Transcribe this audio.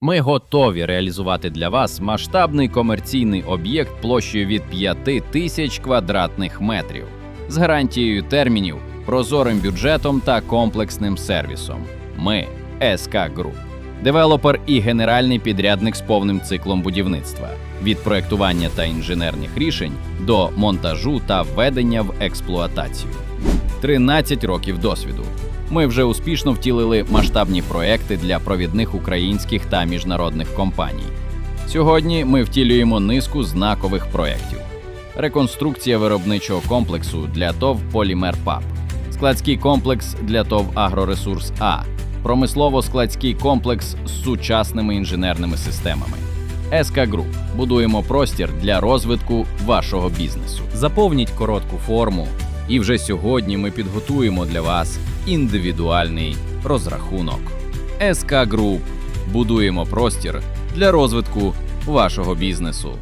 Ми готові реалізувати для вас масштабний комерційний об'єкт площею від 5 тисяч квадратних метрів з гарантією термінів, прозорим бюджетом та комплексним сервісом. Ми СК Груп, девелопер і генеральний підрядник з повним циклом будівництва від проектування та інженерних рішень до монтажу та введення в експлуатацію. 13 років досвіду. Ми вже успішно втілили масштабні проекти для провідних українських та міжнародних компаній. Сьогодні ми втілюємо низку знакових проєктів: реконструкція виробничого комплексу для ТОВ Полімер ПАП, складський комплекс для ТОВ Агроресурс А, промислово-складський комплекс з сучасними інженерними системами. СК Груп будуємо простір для розвитку вашого бізнесу. Заповніть коротку форму, і вже сьогодні ми підготуємо для вас індивідуальний розрахунок. СК Груп будуємо простір для розвитку вашого бізнесу.